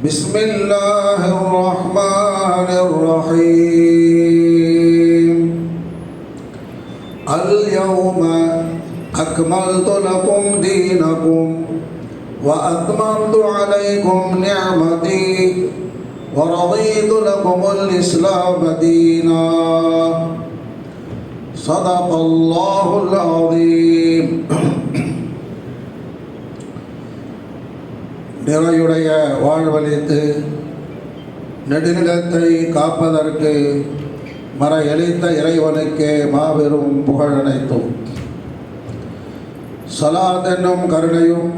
بسم الله الرحمن الرحيم. اليوم أكملت لكم دينكم وأتممت عليكم نعمتي ورضيت لكم الإسلام دينا. صدق الله العظيم. நிறையுடைய வாழ்வழித்து நெடுநிலத்தை காப்பதற்கு மர எளித்த இறைவனுக்கே மாபெரும் புகழனைத்தும் சலாத் என்னும் கருணையும்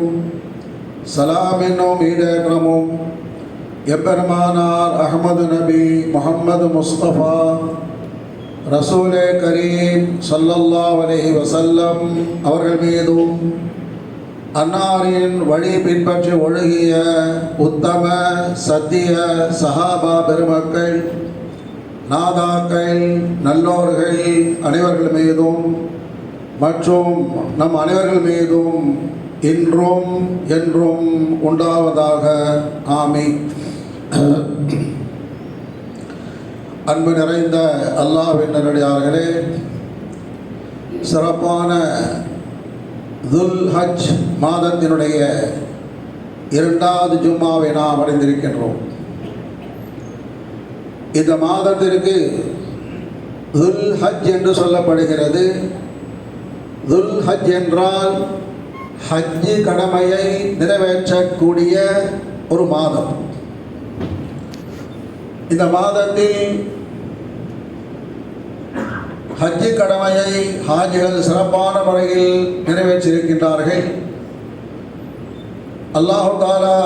சலாம் என்னும் ஈடேற்றமும் எப்பெருமானார் அகமது நபி முகம்மது முஸ்தபா ரசூலே கரீம் சல்லல்லா அலஹி வசல்லம் அவர்கள் மீதும் அன்னாரின் வழி பின்பற்றி ஒழுகிய உத்தம சத்திய சஹாபா பெருமக்கள் நாதாக்கள் நல்லோர்கள் அனைவர்கள் மீதும் மற்றும் நம் அனைவர்கள் மீதும் இன்றும் என்றும் உண்டாவதாக. ஆமி அன்பு நிறைந்த அல்லாஹ் நல்லடியார்களே சிறப்பான துல் ஹஜ் மாதத்தினுடைய இரண்டாவது ஜும்மாவை நாம் அடைந்திருக்கின்றோம். இந்த மாதத்திற்கு துல் ஹஜ் என்று சொல்லப்படுகிறது. துல் ஹஜ் என்றால் ஹஜ்ஜு கடமையை நிறைவேற்றக்கூடிய ஒரு மாதம். இந்த மாதத்தில் ஹஜ்ஜு கடமையை ஹாஜிகள் சிறப்பான முறையில் நிறைவேற்றியிருக்கின்றார்கள். அல்லாஹு தாலா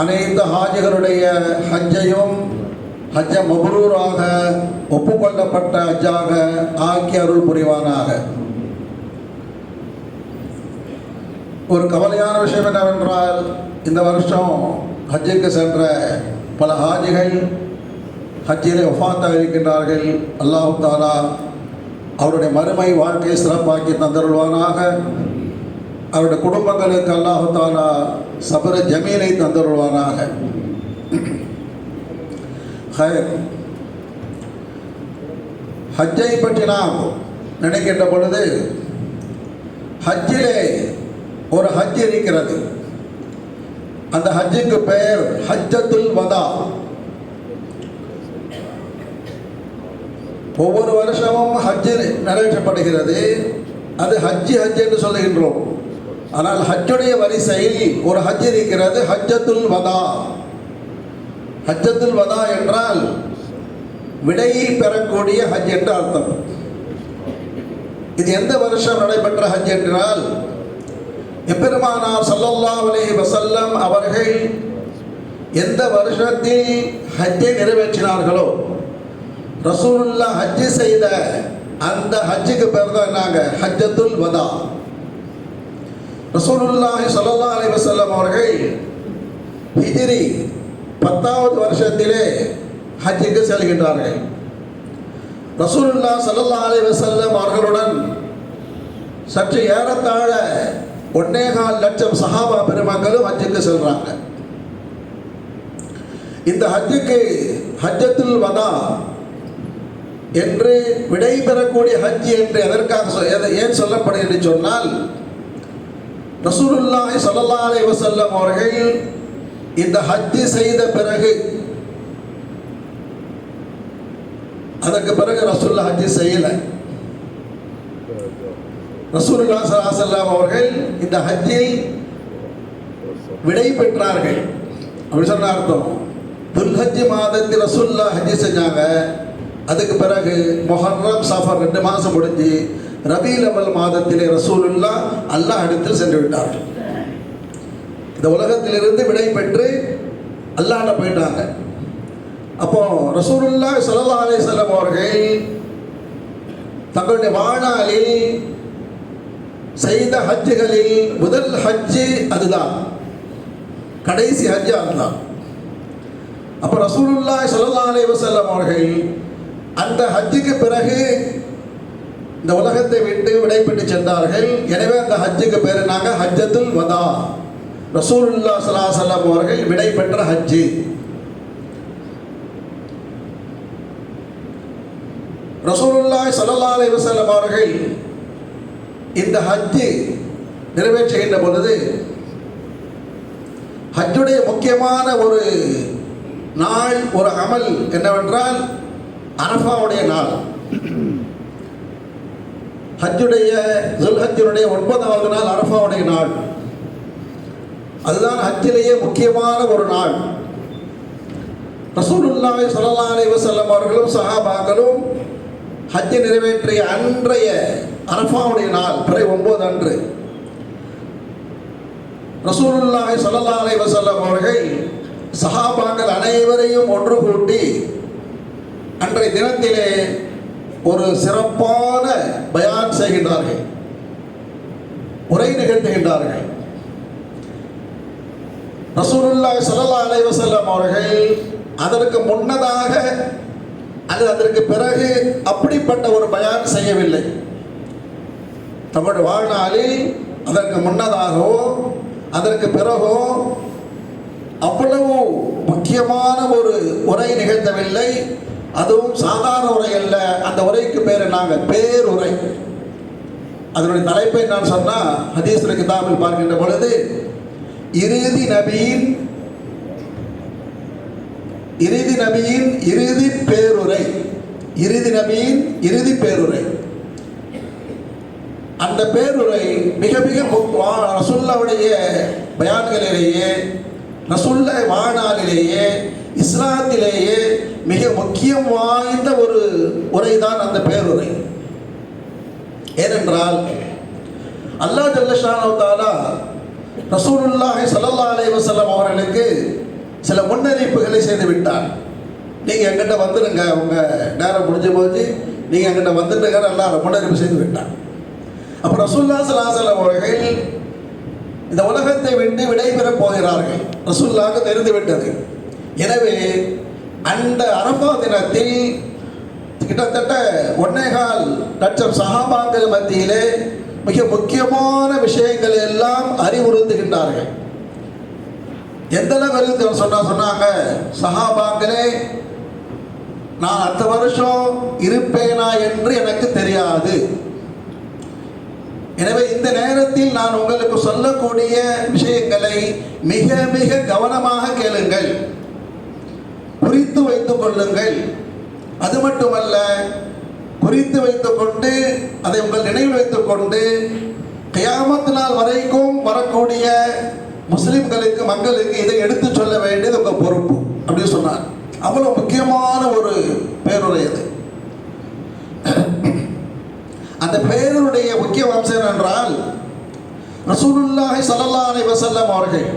அனைத்து ஹாஜிகளுடைய ஹஜ்ஜையும் ஹஜ்ஜ மபரூராக ஒப்புக்கொள்ளப்பட்ட ஹஜ்ஜாக ஆக்கி அருள் புரிவானாக. ஒரு கவலையான விஷயம் என்னவென்றால் இந்த வருஷம் ஹஜ்ஜுக்கு சென்ற பல ஹாஜிகள் ஹஜ்ஜிலே ஒஃபாத்தாக இருக்கின்றார்கள் அல்லாஹு தாலா அவருடைய மறுமை வாழ்க்கையை சிறப்பாக்கி தந்தருள்வானாக. அவருடைய குடும்பங்களுக்கு அல்லாஹுதானா சபர ஜமீனை தந்தருள்வானாக. ஹயர் ஹஜ்ஜை பற்றி நாம் நினைக்கின்ற பொழுது ஹஜ்ஜிலே ஒரு ஹஜ் இருக்கிறது. அந்த ஹஜ்ஜுக்கு பெயர் ஹஜ்ஜத்துல் வதா. ஒவ்வொரு வருஷமும் ஹஜ்ஜு நிறைவேற்றப்படுகிறது. அது ஹஜ்ஜி ஹஜ் என்று சொல்லுகின்றோம். ஆனால் ஹஜ்ஜுடைய வரிசையில் ஒரு ஹஜ் இருக்கிறது ஹஜ்ஜத்துல் வதா. ஹஜ்ஜத்துல் வதா என்றால் விடையை பெறக்கூடிய ஹஜ் என்று அர்த்தம். இது எந்த வருஷம் நடைபெற்ற ஹஜ் என்றால் எப்பெருமானார் சல்லல்லா அலைஹி வசல்லம் அவர்கள் எந்த வருஷத்தில் ஹஜ்ஜை நிறைவேற்றினார்களோ ரசூலுல்லா ஹஜ்ஜு செய்த அந்த ஹஜ்ஜுக்கு பேர் தான் என்னங்க ஹஜ்ஜத்துல் வதா. ரசூலுல்லாஹி ஸல்லல்லாஹு அலைஹி வஸல்லம் அவர்கள் ஹிஜ்ரி பத்தாவது வருஷத்திலே ஹஜ்ஜுக்கு செல்கின்றார்கள். ரசூலுல்லா சல்லா அலி வசல்லம் அவர்களுடன் சற்று ஏறத்தாழ ஒன்னேகால் லட்சம் சஹாபா பெருமக்களும் ஹஜ்ஜுக்கு செல்றாங்க. இந்த ஹஜ்ஜுக்கு ஹஜ்ஜத்துல் வதா என்று விடை பெறக்கூடிய ஹஜ் என்று எதற்காக ஏன் சொல்லப்படும் என்று சொன்னால் ரசூலுல்லாஹி சொல்லல்லா அலைஹி வஸல்லம் அவர்கள் இந்த ஹஜ் செய்த பிறகு அதற்கு பிறகு ரசூல்லா ஹஜ் செய்யலை. ரசூலுல்லாஹி ஸல்லல்லாஹு அலைஹி அவர்கள் இந்த ஹஜ்ஜில் விடை பெற்றார்கள் அப்படி சொன்ன அர்த்தம் துல்ஹஜ் மாதத்தில் ரசூல்லா ஹஜ் செஞ்சாங்க. அதுக்கு பிறகு மொஹர்ரம் சஃபர் ரெண்டு மாதம் முடிஞ்சு ரபி லவல் மாதத்திலே ரசூலுல்லா அல்லாஹ் இடத்தில் சென்று விட்டார்கள் இந்த உலகத்திலிருந்து விடை பெற்று அல்லாட போயிட்டாங்க. அப்போ ரசூலுல்லா சல்லா அலைஹி அவர்கள் தங்களுடைய வாழ்நாளில் செய்த ஹஜ்ஜுகளில் முதல் ஹஜ்ஜு அதுதான். கடைசி ஹஜ்ஜு அதுதான். அப்போ ரசூலுல்லா சல்லா அலி வசல்லம் அவர்கள் அந்த ஹஜ்ஜுக்கு பிறகு இந்த உலகத்தை விட்டு விடைபெற்று சென்றார்கள். எனவே அந்த ஹஜ்ஜுக்கு பேர் நாங்க ஹஜ்ஜத்துல் வதா. ரசூலுல்லா சலாசல்லாம் அவர்கள் விடை பெற்ற ஹஜ்ஜு. ரசூலுல்லாய் ஸல்லல்லாஹு அலைஹி அவர்கள் இந்த ஹஜ்ஜு நிறைவேற்றுகின்ற பொழுது ஹஜ்ஜுடைய முக்கியமான ஒரு நாள் ஒரு அமல் என்னவென்றால் அரஃபாவுடைய நாள். ஹஜ்ஜுடைய துல்ஹஜ்ஜுடைய ஒன்பதாவது நாள் அரஃபாவுடைய நாள். அதுதான் ஹஜ்ஜிலேயே முக்கியமான ஒரு நாள். ரசூலுல்லாஹி சல்லா அலி வசல்லம் அவர்களும் சஹாபாக்களும் ஹஜ்ஜை நிறைவேற்றிய அன்றைய அரஃபாவுடைய நாள் பிறை ஒன்பது அன்று. ரசூலுல்லாஹி சல்லா அலி வசல்லம் அவர்கள் சஹாபாக்கள் அனைவரையும் ஒன்று கூட்டி அன்றைய தினத்திலே ஒரு சிறப்பான பயான் செய்கின்றார்கள். உரை நிகழ்த்துகின்றார்கள். ரசூலுல்லாஹி சல்லா அலைஹி வஸல்லம் அவர்கள் அதற்கு முன்னதாக அல்லது அதற்கு பிறகு அப்படிப்பட்ட ஒரு பயான் செய்யவில்லை. தமிழ் வாழ்நாளில் அதற்கு முன்னதாகவோ அதற்கு பிறகோ அவ்வளவு முக்கியமான ஒரு உரை நிகழ்த்தவில்லை. அதுவும் சாதாரண உரை அல்ல. அந்த உரைக்கு பேர் நாங்கள் பேருரை அதனுடைய தலைப்பை நான் சொன்னால் ஹதீஸ் கிதாபில் பார்க்கின்ற பொழுது இறுதி நபியின் இறுதி நபியின் இறுதி பேருரை. இறுதி நபியின் இறுதி பேருரை. அந்த பேருரை மிக மிக ரசுல்லாவுடைய பயான்களிலேயே ரசுல்ல வாழ்நாளிலேயே இஸ்லாத்திலேயே மிக முக்கியம் வாய்ந்த ஒரு உரைதான் அந்த பேருரை. ஏனென்றால் அல்லாஹ் ஜல்லஷானவத்தாலா ரசூலுல்லாஹி ஸல்லல்லாஹு அலைஹி வசல்லம் அவர்களுக்கு சில முன்னறிவிப்புகளை செய்து விட்டார் நீங்கள் எங்கிட்ட வந்துடுங்க உங்கள் நேரம் முடிஞ்சு போது நீங்கள் எங்கிட்ட வந்துட்டுங்க நல்லா முன்னறிவிப்பு செய்து விட்டார் அப்போ ரசூல்லா சலாசலம் அவர்கள் இந்த உலகத்தை விட்டு விடைபெறப் போகிறார்கள். ரசூல்லாவுக்கு தெரிந்து விட்டது. எனவே அந்த அரபா தினத்தில் கிட்டத்தட்ட ஒன்னேகால் லட்சம் சகாபாக்கள் மத்தியிலே மிக முக்கியமான விஷயங்கள் எல்லாம் அறிவுறுத்துகின்றார்கள். எந்த அளவு சொன்னா சொன்னாங்க சகாபாக்களே நான் அடுத்த வருஷம் இருப்பேனா என்று எனக்கு தெரியாது. எனவே இந்த நேரத்தில் நான் உங்களுக்கு சொல்லக்கூடிய விஷயங்களை மிக மிக கவனமாக கேளுங்கள். குறித்து வைத்துக் கொள்ளுங்கள். அது மட்டுமல்ல குறித்து வைத்துக் கொண்டு அதை உங்கள் நினைவில் வைத்துக் கொண்டு கயாமத்து நாள் வரைக்கும் வரக்கூடிய முஸ்லிம்களுக்கு மக்களுக்கு இதை எடுத்து சொல்ல வேண்டியது உங்கள் பொறுப்பு அப்படின்னு சொன்னார். அவ்வளோ முக்கியமான ஒரு பேருரை அது. அந்த பேருடைய முக்கிய அம்சம் என்றால் ரசூலுல்லாஹி ஸல்லல்லாஹு அலைஹி வஸல்லம் அவர்கள்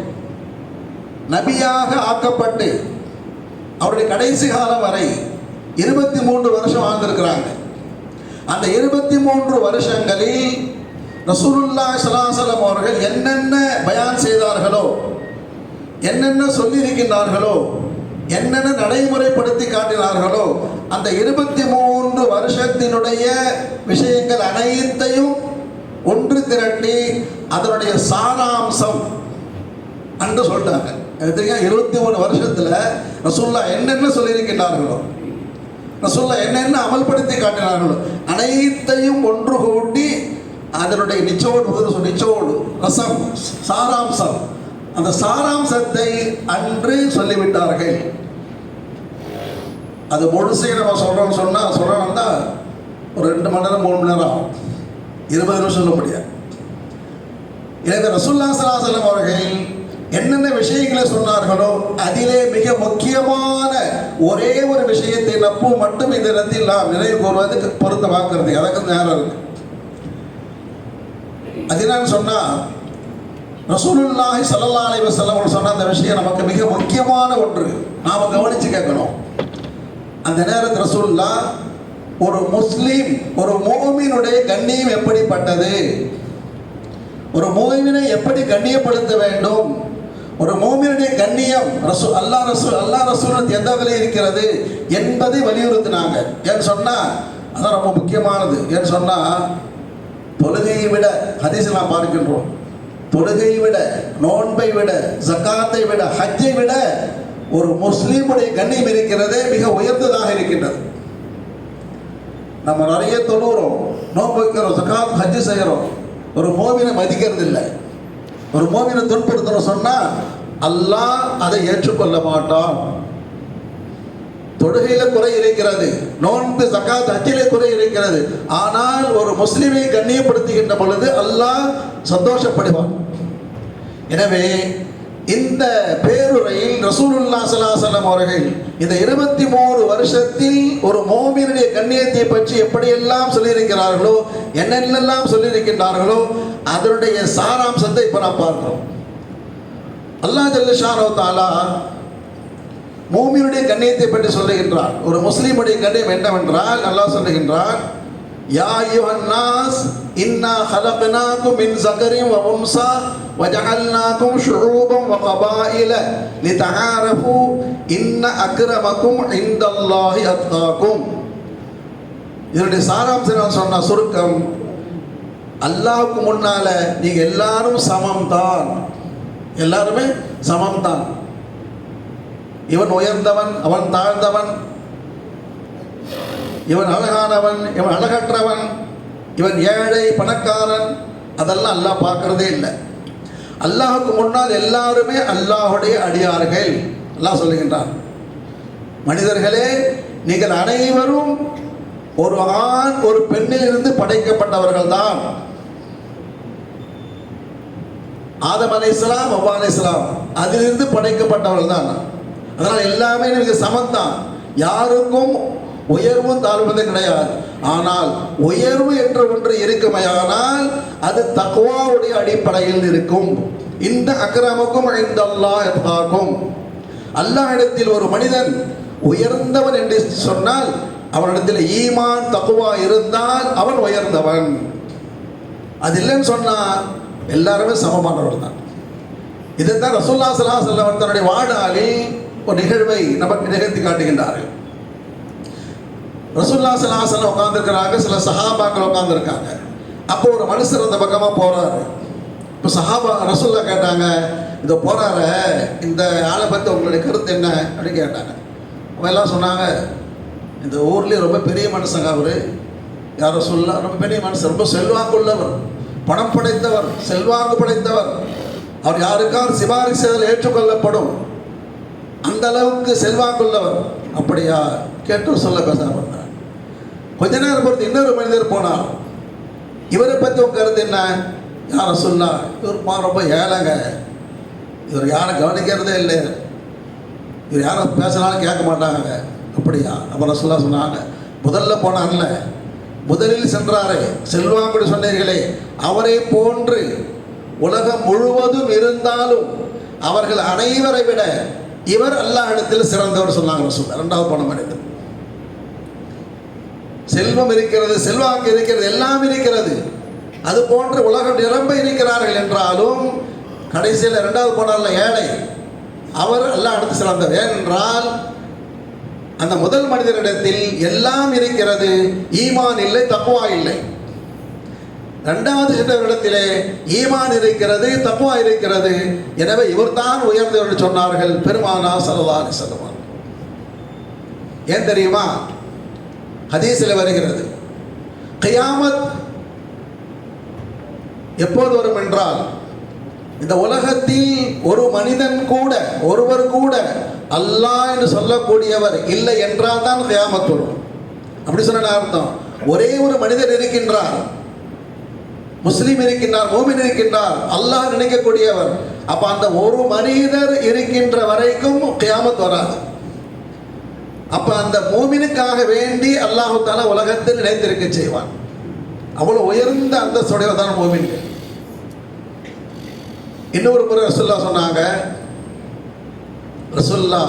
நபியாக ஆக்கப்பட்டு அவருடைய கடைசி காலம் வரை இருபத்தி மூன்று வருஷம் வாழ்ந்திருக்கிறாங்க. அந்த இருபத்தி மூன்று வருஷங்களில் ரசூலுல்லா சலாசலம் அவர்கள் என்னென்ன பயான் செய்தார்களோ என்னென்ன சொல்லியிருக்கின்றார்களோ என்னென்ன நடைமுறைப்படுத்தி காட்டினார்களோ அந்த இருபத்தி மூன்று வருஷத்தினுடைய விஷயங்கள் அனைத்தையும் ஒன்று திரட்டி அதனுடைய சாராம்சம் அன்று சொல்லிட்டாங்க. தெரியும் இருபத்தி மூணு வருஷத்தில் ரசூல்லா என்னென்ன சொல்லியிருக்கின்றார்களோ ரசூல்லா என்னென்ன அமல்படுத்தி காட்டினார்களோ அனைத்தையும் ஒன்று கூட்டி அதனுடைய நிச்சோடு நிச்சோடு ரசம் சாராம்சம். அந்த சாராம்சத்தை அன்று சொல்லிவிட்டார்கள். அது முழுசே நம்ம சொல்கிறோம்னு சொன்னால் சொல்கிறோம்னா ஒரு ரெண்டு மணி நேரம் மூணு மணி நேரம் ஆகும். இருபது நிமிஷம் சொல்ல முடியாது. எனவே ரசுல்லா சலாசலம் அவர்கள் என்னென்ன விஷயங்களை சொன்னார்களோ அதிலே மிக முக்கியமான ஒரே ஒரு விஷயத்தை நப்பு மட்டும் இந்த இடத்தில் நாம் நினைவு கூறுவதற்கு பொருத்தமாக்குறது எனக்கு நேரம் இருக்கு. அது என்னன்னு சொன்னா ரசூலுல்லாஹி சல்லா அலைவ செல்லம் சொன்ன அந்த விஷயம் நமக்கு மிக முக்கியமான ஒன்று. நாம கவனிச்சு கேட்கணும். அந்த நேரத்தில் ரசூல்லா ஒரு முஸ்லீம் ஒரு மோமினுடைய கண்ணியம் எப்படிப்பட்டது? ஒரு மோமினை எப்படி கண்ணியப்படுத்த வேண்டும்? ஒரு மோமினுடைய கண்ணியம் ரசூ அல்லா ரசூல் அல்லா ரசூல் எந்த விலை இருக்கிறது என்பதை வலியுறுத்தினாங்க. ஏன்னு சொன்னால் அதான் ரொம்ப முக்கியமானது. ஏன்னு சொன்னால் தொழுகையை விட ஹதீஸ் நாம் பார்க்கின்றோம். தொழுகையை விட நோன்பை விட ஜக்காத்தை விட ஹஜ்ஜை விட ஒரு முஸ்லீமுடைய கண்ணியம் இருக்கிறதே மிக உயர்ந்ததாக இருக்கின்றது. நம்ம நிறைய தொழுகிறோம் நோன்பு வைக்கிறோம் ஜக்காத் ஹஜ்ஜு செய்கிறோம். ஒரு மோமினை மதிக்கிறது இல்லை ஒரு மோமினை துன்புறுத்தணும் சொன்னா அல்லாஹ் அதை ஏற்றுக்கொள்ள மாட்டான். தொழுகையில குறை இருக்கிறது. நோன்பு சக்காத் அச்சிலே குறை இருக்கிறது. ஆனால் ஒரு முஸ்லிமை கண்ணியப்படுத்துகின்ற பொழுது அல்லாஹ் சந்தோஷப்படுவான். எனவே இந்த பேருரையில் ரசூலுல்லா சலாசலம் அவர்கள் இந்த இருபத்தி மூணு வருஷத்தில் ஒரு மோமியனுடைய கண்ணியத்தை பற்றி எப்படியெல்லாம் சொல்லியிருக்கிறார்களோ என்னென்னலாம் சொல்லியிருக்கின்றார்களோ அதனுடைய சாராம்சத்தை இப்போ நாம் பார்க்கிறோம். அல்லாஹ் ஜல்லஷானோ தாலா மோமியனுடைய கண்ணியத்தை பற்றி சொல்லுகின்றார் ஒரு முஸ்லீமுடைய கண்ணியம் என்னவென்றால் நல்லா சொல்லுகின்றார் யா அய்யுஹன்னாஸ் இன்னா خلقناكم من ذكر وانثى وجعلناكم شعوبا وقبائل لتعارفوا ان اكرمكم عند الله اتقاكم இதனுடைய சாராம்சம் நான் சொன்ன சுருக்கம் அல்லாஹ்வுக்கு முன்னால நீங்க எல்லாரும் சமம் தான் எல்லாருமே சமம் தான் இவன் உயர்ந்தவன் அவன் தாழ்ந்தவன் இவன் அழகானவன் இவன் அழகற்றவன் இவன் ஏழை பணக்காரன் அதெல்லாம் அல்லாஹ் பார்க்கறதே இல்லை. அல்லாஹுக்கு முன்னால் எல்லாருமே அல்லாஹுடைய அடியார்கள். அல்லாஹ் சொல்லுகின்றான் மனிதர்களே நீங்கள் அனைவரும் ஒரு ஆண் ஒரு பெண்ணில் இருந்து படைக்கப்பட்டவர்கள் தான் ஆதம் அலை இஸ்லாம் அவ்வா அலை இஸ்லாம் அதிலிருந்து படைக்கப்பட்டவர்கள் தான் அதனால் எல்லாமே நீங்கள் சமந்தான். யாருக்கும் உயர்வும் தாழ்வதும் கிடையாது. ஆனால் உயர்வு என்ற ஒன்று இருக்குமையானால் அது தக்குவாவுடைய அடிப்படையில் இருக்கும். இந்த அக்கிரமுக்கும் இந்த அல்லாஹ் அல்லாஹ் இடத்தில் ஒரு மனிதன் உயர்ந்தவன் என்று சொன்னால் அவனிடத்தில் ஈமான் தக்குவா இருந்தால் அவன் உயர்ந்தவன். அது இல்லைன்னு சொன்னால் எல்லாருமே சமமானவர் தான். இதைத்தான் ரசூல்லா சலாஹ் செல்லவர் தன்னுடைய வாழ்நாளில் ஒரு நிகழ்வை நமக்கு நிகழ்த்தி காட்டுகின்றார்கள். ரசுல்லா சலாசலம் உட்காந்துருக்கிறாங்க சில சஹாபாக்கள் உட்காந்துருக்காங்க அப்போ ஒரு மனுஷர் அந்த பக்கமாக போறாரு. இப்போ சஹாபா ரசுல்லா கேட்டாங்க இந்த போறாரு இந்த ஆளை பற்றி உங்களுடைய கருத்து என்ன? அப்படின்னு கேட்டாங்க. அவன் எல்லாம் சொன்னாங்க இந்த ஊர்லேயே ரொம்ப பெரிய மனுஷங்க அவரு. யாரோ சொல்ல ரொம்ப பெரிய மனுஷன் ரொம்ப செல்வாக்குள்ளவர். பணம் படைத்தவர் செல்வாக்கு படைத்தவர். அவர் யாருக்காவது சிபாரிசு ஏற்றுக்கொள்ளப்படும். அந்த அளவுக்கு செல்வாக்குள்ளவர். அப்படியா? கேட்டு சொல்ல பேசாமல் கொஞ்ச நேரம் பொறுத்து இன்னொரு மனிதர் போனார். இவரை பற்றி உன் கருத்து என்ன? யாரை சொல்லா இவர் பா ரொம்ப ஏழைங்க. இவர் யாரும் கவனிக்கிறதே இல்லை. இவர் யாரும் பேசினாலும் கேட்க மாட்டாங்க அப்படியா? அப்புறம் சொல்ல சொன்னாங்க முதல்ல போனார்ல முதலில் சென்றாரே. செல்வாங்குடி சொன்னீர்களே அவரை போன்று உலகம் முழுவதும் இருந்தாலும் அவர்கள் அனைவரை விட இவர் எல்லா இடத்தில் சிறந்தவர் சொன்னாங்க ரசூல். இரண்டாவது போன மனிதர். செல்வம் இருக்கிறது செல்வாக்கு இருக்கிறது எல்லாம் இருக்கிறது. அது போன்று உலகம் நிரம்ப இருக்கிறார்கள் என்றாலும் கடைசியில் இரண்டாவது போனார்ல ஏழை. அவர் எல்லாம் அடுத்து சிறந்தவர் ஏனென்றால் அந்த முதல் மனிதரிடத்தில் எல்லாம் இருக்கிறது ஈமான் இல்லை தப்புவா இல்லை. இரண்டாவது சென்றவரிடத்திலே ஈமான் இருக்கிறது தப்புவா இருக்கிறது. எனவே இவர்தான் உயர்ந்தவர் சொன்னார்கள் பெருமானா சல்லல்லாஹு செல்வான் ஏன் தெரியுமா? ஹதீஸில் வருகிறது. கயாமத் எப்போது வரும் என்றால் இந்த உலகத்தில் ஒரு மனிதன் கூட ஒருவர் கூட அல்லாஹ் என்று சொல்லக்கூடியவர் இல்லை என்றால் தான் கயாமத் வரும். அப்படி சொன்ன அர்த்தம். ஒரே ஒரு மனிதர் இருக்கின்றார் முஸ்லீம் இருக்கின்றார் மோமின் இருக்கின்றார் அல்லாஹ் நினைக்கக்கூடியவர். அப்ப அந்த ஒரு மனிதர் இருக்கின்ற வரைக்கும் கியாமத் வராது. அப்ப அந்த மூமினுக்காக வேண்டி அல்லாஹு தாலா உலகத்தில் நினைத்திருக்க செய்வான். அவ்வளவு உயர்ந்த அந்தஸ்துடையவர் தான் மூமின்கள் இன்னொரு முறை ரசுல்லா சொன்னாங்க ரசுல்லா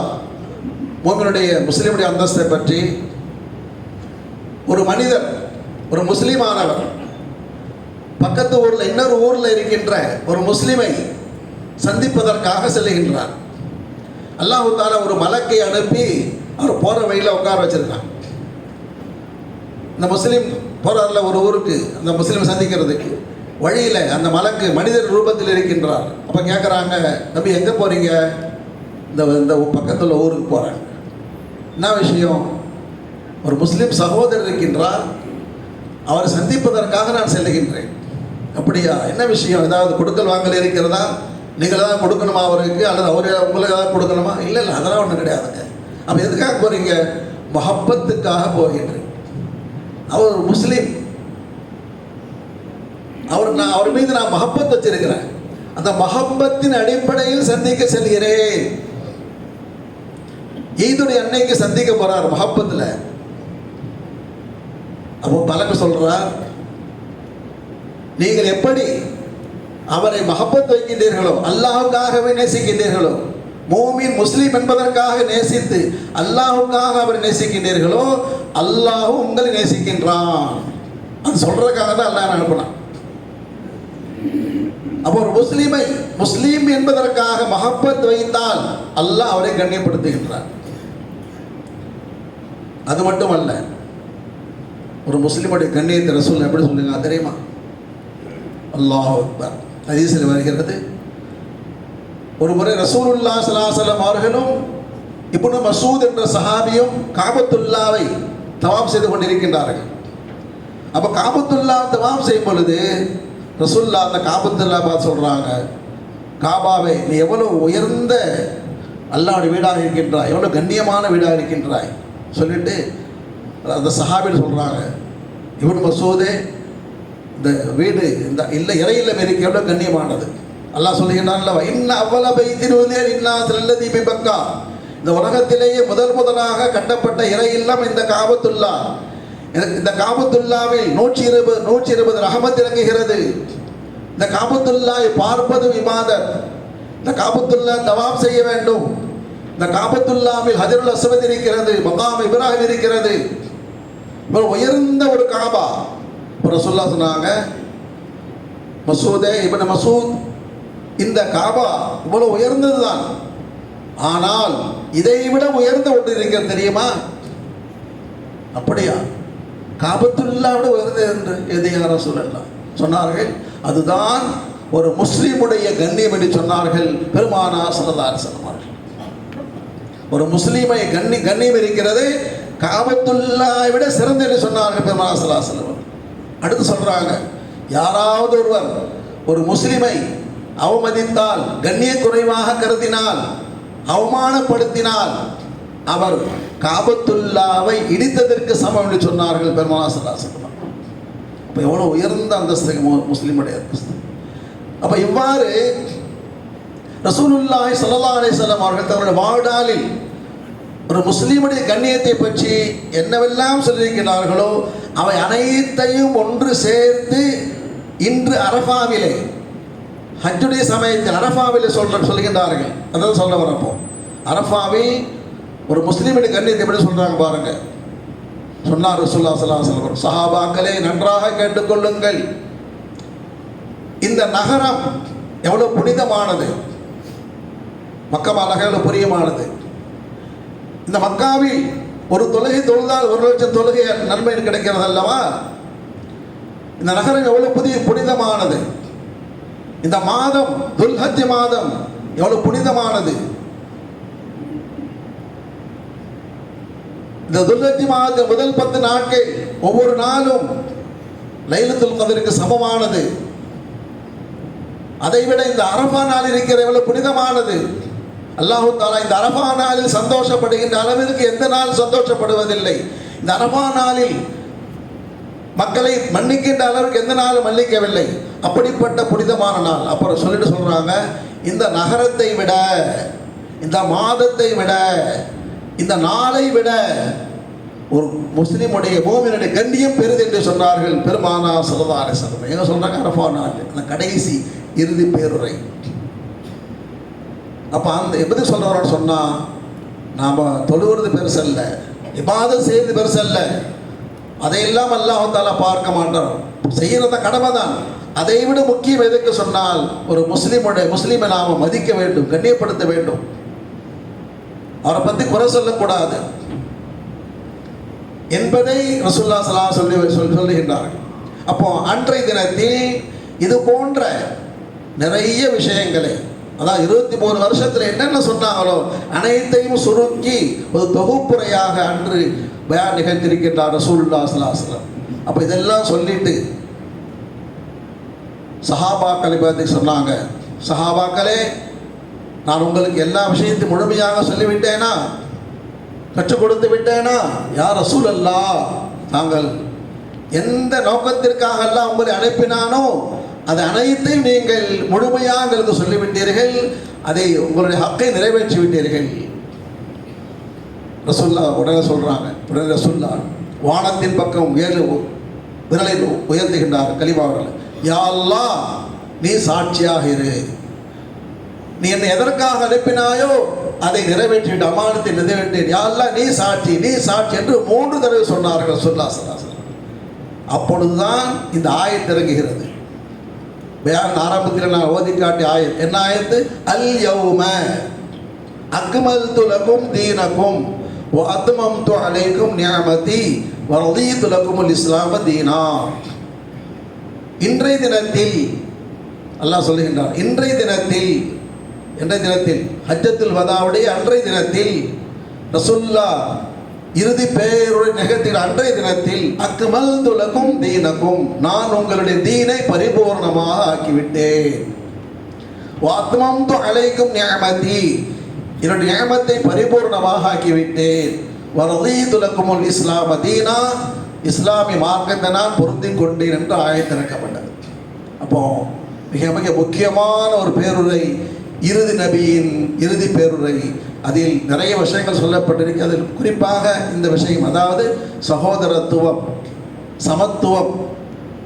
மோமினுடைய முஸ்லீமுடைய அந்தஸ்தை பற்றி ஒரு மனிதர் ஒரு முஸ்லீமானவர் பக்கத்து ஊரில் இன்னொரு ஊரில் இருக்கின்ற ஒரு முஸ்லீமை சந்திப்பதற்காக செல்லுகின்றார். அல்லாஹு தாலா ஒரு மலக்கை அனுப்பி அவர் போகிற வழியில் உட்கார வச்சுருக்கான். இந்த முஸ்லீம் போகிறார்ல ஒரு ஊருக்கு அந்த முஸ்லீம் சந்திக்கிறதுக்கு வழியில் அந்த மலக்கு மனிதர் ரூபத்தில் இருக்கின்றார். அப்போ கேட்குறாங்க தம்பி எங்கே போகிறீங்க இந்த இந்த பக்கத்தில் ஊருக்கு போகிறாங்க என்ன விஷயம்? ஒரு முஸ்லீம் சகோதரர் இருக்கின்றார். அவரை சந்திப்பதற்காக நான் செல்லுகின்றேன். அப்படியா? என்ன விஷயம்? ஏதாவது கொடுக்கல் வாங்கல் இருக்கிறதா? நீங்கள் தான் கொடுக்கணுமா அவருக்கு? அல்லது அவர் உங்களுக்கு ஏதாவது கொடுக்கணுமா? இல்லை இல்லை அதெல்லாம் ஒன்றும் கிடையாதுங்க. அப்போ எதுக்காக போகிறீங்க மஹப்பத்துக்காக போகின்றேன் அவர் ஒரு முஸ்லீம். அவர் நான் அவர் மீது நான் மஹப்பத் வச்சிருக்கிறேன். அந்த மஹப்பத்தின் அடிப்படையில் சந்திக்க செல்கிறேன். ஈதுடைய அன்னைக்கு சந்திக்க போறார் மஹப்பத்தில். அப்போ பலக்கு சொல்றார் நீங்கள் எப்படி அவரை மகப்பத் வைக்கின்றீர்களோ அல்லாஹுக்காகவே நேசிக்கின்றீர்களோ மோமின் முஸ்லீம் என்பதற்காக நேசித்து அல்லாஹுக்காக அவரை நேசிக்கின்றீர்களோ அல்லாஹ் உங்களை நேசிக்கின்றான். அது சொல்றதுக்காக தான் அல்லாஹ் அனுப்பினான். அப்போ ஒரு முஸ்லீமை முஸ்லீம் என்பதற்காக மஹப்பத் வைத்தால் அல்லாஹ் அவரை கண்ணியப்படுத்துகின்றார் அது மட்டுமல்ல ஒரு முஸ்லீமுடைய கண்ணியத்தை ரசூல் எப்படி சொல்லுங்க தெரியுமா? அல்லாஹ் அக்பர். ஹதீஸில் வருகிறது ஒரு முறை ரசூலுல்லா சலாசலம் அவர்களும் இப்னு மசூத் என்ற சஹாபியும் காபத்துல்லாவை தவாப் செய்து கொண்டிருக்கின்றார்கள். அப்போ காபத்துல்லா தவாப் செய்யும் பொழுது ரசூல்லா அந்த காபத்துல்லா பார்த்து சொல்கிறாங்க காபாவை நீ எவ்வளோ உயர்ந்த அல்லாவுடைய வீடாக இருக்கின்றாய் எவ்வளோ கண்ணியமான வீடாக இருக்கின்றாய். சொல்லிட்டு அந்த சஹாபின்னு சொல்கிறாங்க இவன் மசூதே இந்த வீடு இந்த இல்லை இறையில்லம் இருக்கு எவ்வளோ கண்ணியமானது? அல்லாஹ் சொல்லுகிறான்ல இன்ன அவ்வள பைத்திருவதே இன்னா செல்லதி பக்கா இந்த உலகத்திலேயே முதல் முதலாக கட்டப்பட்ட இறை இல்லம் இந்த காபத்துல்லா. இந்த- இந்த காபத்துல்லாவில் நூற்றி இருபது நூற்றி இருபது ரஹமத் இறங்குகிறது இந்த காபத்துல்லாவை பார்ப்பது விவாதம் இந்த காபத்துல்லா தவாப் செய்ய வேண்டும். இந்த காபத்துல்லாவில் ஹஜருல் அஸ்வத் இருக்கிறது மகாம் இப்ராஹிம் இருக்கிறது. ஒரு உயர்ந்த ஒரு காபா. ஒரு சொல்லா சொன்னாங்க மசூதே இவன மசூத் இந்த காபா இவ்வளவு உயர்ந்தது தான் ஆனால் இதை விட உயர்ந்த ஒன்று இருக்கிறது தெரியுமா? அப்படியா? காபத்துல்லா விட உயர்ந்தது என்று எது யாரும் சொல்லலாம் சொன்னார்கள் அதுதான் ஒரு முஸ்லீமுடைய கண்ணியம் என்று சொன்னார்கள் பெருமானா சரதார் சொன்னார்கள் ஒரு முஸ்லீமை கண்ணி கண்ணியம் இருக்கிறது காபத்துல்லாவை விட சிறந்த என்று சொன்னார்கள் பெருமானா சல்லல்லாஹு அலைஹி அடுத்து சொல்றாங்க யாராவது ஒருவர் ஒரு முஸ்லீமை அவமதித்தால் கண்ணிய குறைவாக கருதினால் அவமானப்படுத்தினால் அவர் காபத்துல்லாவை இடித்ததற்கு சமம் என்று சொன்னார்கள் பெருமானா சல்லல்லாஹு அப்போ எவ்வளோ உயர்ந்த அந்தஸ்து முஸ்லீமுடைய அந்தஸ்து. அப்போ இவ்வாறு ரசூலுல்லாஹி சல்லா அலைஹி அவர்கள் தங்களுடைய வாழ்நாளில் ஒரு முஸ்லீமுடைய கண்ணியத்தை பற்றி என்னவெல்லாம் சொல்லியிருக்கிறார்களோ அவை அனைத்தையும் ஒன்று சேர்த்து இன்று அரபாவிலே ஹஜ்ஜுடைய சமயத்தில் அரஃபாவில் சொல்ற சொல்கின்றார்கள். அதான் சொல்ல வரப்போ. அரஃபாவை ஒரு முஸ்லீமின் கண்ணியத்தை எப்படி சொல்றாங்க பாருங்க. சொன்னார் ரசூல்லா ஸல்லல்லாஹு சஹாபாக்களை நன்றாக கேட்டுக்கொள்ளுங்கள். இந்த நகரம் எவ்வளவு புனிதமானது. மக்கமா நகரம் புரியமானது இந்த மக்காவில் ஒரு தொழுகை தொழுதால் ஒரு லட்சம் தொழுகை நன்மை கிடைக்கிறது அல்லவா இந்த நகரம் எவ்வளவு புதிய புனிதமானது. இந்த மாதம் துல்ஹத்தி மாதம் எவ்வளவு புனிதமானது. இந்த துல்ஹத்தி மாத முதல் பத்து நாட்கள் ஒவ்வொரு நாளும் லைலத்துல் கதருக்கு சமமானது. அதைவிட இந்த அரபா நாள் இருக்கிற எவ்வளவு புனிதமானது. அல்லாஹு தாலா இந்த அரபா நாளில் சந்தோஷப்படுகின்ற அளவிற்கு எந்த நாள் சந்தோஷப்படுவதில்லை. இந்த அரபா நாளில் மக்களை மன்னிக்கின்ற அளவுக்கு எந்த நாளும் மன்னிக்கவில்லை. அப்படிப்பட்ட புனிதமான நாள். அப்புறம் சொல்லிட்டு சொல்கிறாங்க இந்த நகரத்தை விட இந்த மாதத்தை விட இந்த நாளை விட ஒரு முஸ்லீமுடைய பூமியினுடைய கண்ணியம் பெரிது என்று சொன்னார்கள் பெருமானா சல்லல்லாஹு சொல்லுவாங்க எங்க சொல்கிறாங்க அரபா நாள் அந்த கடைசி இறுதி பேருரை. அப்போ அந்த எப்படி சொல்கிறவரோட சொன்னால் நாம் தொழுகிறது பெருசல்ல இபாதம் செய்வது பெருசல்ல அதையெல்லாம் அல்லாஹ் தாலா பார்க்க மாட்டோம் செய்கிறத கடமை தான் அதை விட முக்கியம் எதுக்கு சொன்னால் ஒரு முஸ்லீமுடைய முஸ்லீமை நாம் மதிக்க வேண்டும் கண்ணியப்படுத்த வேண்டும். அவரை பற்றி குறை சொல்லக்கூடாது. என்பதை ரசுல்லா சலா சொல்லி சொல்லி சொல்லுகின்றார்கள். அப்போ அன்றைய தினத்தில் இது போன்ற நிறைய விஷயங்களை அதான் இருபத்தி மூணு வருஷத்தில் என்னென்ன சொன்னாங்களோ அனைத்தையும் சுருக்கி ஒரு தொகுப்புறையாக அன்று பயான் நிகழ்த்திருக்கின்றார் ரசூல்லா சலாஸ்லாம் அப்போ இதெல்லாம் சொல்லிட்டு சஹாபாக்களை பற்றி சொன்னாங்க சஹாபாக்களே நான் உங்களுக்கு எல்லா விஷயத்தையும் முழுமையாக சொல்லிவிட்டேனா? கற்றுக் கொடுத்து விட்டேனா? யார் ரசூல் அல்லா நாங்கள் எந்த நோக்கத்திற்காக எல்லாம் உங்களை அனுப்பினானோ அது அனைத்தையும் நீங்கள் முழுமையாக எங்களுக்கு சொல்லிவிட்டீர்கள் அதை உங்களுடைய ஹக்கை நிறைவேற்றி விட்டீர்கள் ரசுல்லா உடனே சொல்கிறாங்க உடனே ரசுல்லா வானத்தின் பக்கம் ஏழு விரலை உயர்த்துகின்றார் கலிமாவர்கள் யாழ்லா நீ சாட்சியாக இரு. நீ என்னை எதற்காக அனுப்பினாயோ அதை நிறைவேற்றிவிட்டு அமானத்தை நிறைவேற்றேன். யா நீ சாட்சி நீ சாட்சி என்று மூன்று தடவை சொன்னார்கள் சொல்லா சலாசலம் அப்பொழுதுதான் இந்த ஆயத் இறங்குகிறது. பயான் ஆரம்பத்தில் நான் ஓதி காட்டி ஆயத். என்ன ஆயத்து? அல் யௌம அக்மல் துலக்கும் தீனக்கும் அத்மம் து அலைக்கும் நியமதி வரதி துலக்கும் இஸ்லாம தீனா. இன்றைய தினத்தில் அல்லாஹ் சொல்லுகின்றார் இன்றைய தினத்தில் இன்றைய தினத்தில் ஹஜ்ஜத்துல் வதாவுடைய அன்றைய தினத்தில் ரசுல்லா இறுதி பேருடைய நிகழ்த்தின அன்றைய தினத்தில் அக்குமல் துலக்கும் தீனக்கும் நான் உங்களுடைய தீனை பரிபூர்ணமாக ஆக்கிவிட்டேன். வாத்மம் து அலைக்கும் நியமதி என்னுடைய நியமத்தை பரிபூர்ணமாக ஆக்கிவிட்டேன். வரதி துலக்கும் இஸ்லாம தீனா இஸ்லாமிய மார்க்கத்தை நான் பொருந்தி கொண்டேன் என்று ஆயத்திறக்கப்பட்டது. அப்போ மிக மிக முக்கியமான ஒரு பேருரை இறுதி நபியின் இறுதி பேருரை. அதில் நிறைய விஷயங்கள் சொல்லப்பட்டிருக்கு. அதில் குறிப்பாக இந்த விஷயம் அதாவது சகோதரத்துவம் சமத்துவம்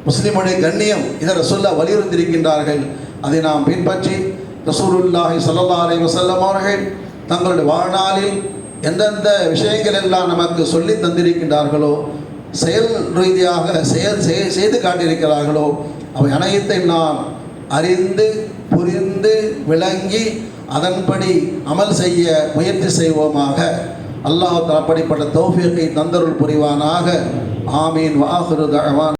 முஸ்லிமுடைய கண்ணியம் இதை சொல்ல வலியுறுத்தியிருக்கின்றார்கள். அதை நாம் பின்பற்றி ரசூலுல்லாஹி சல்லா அலி வசல்லம் அவர்கள் தங்களுடைய வாழ்நாளில் எந்தெந்த விஷயங்கள் எல்லாம் நமக்கு சொல்லி தந்திருக்கின்றார்களோ செயல் ரீதியாக செயல் செய்து காட்டியிருக்கிறார்களோ அவை அனைத்தையும் நாம் அறிந்து புரிந்து விளங்கி அதன்படி அமல் செய்ய முயற்சி செய்வோமாக. அல்லாஹ் அப்படிப்பட்ட தௌஃபியத்தை தந்தருள் புரிவானாக. ஆமீன். வாஹிரு தகவான்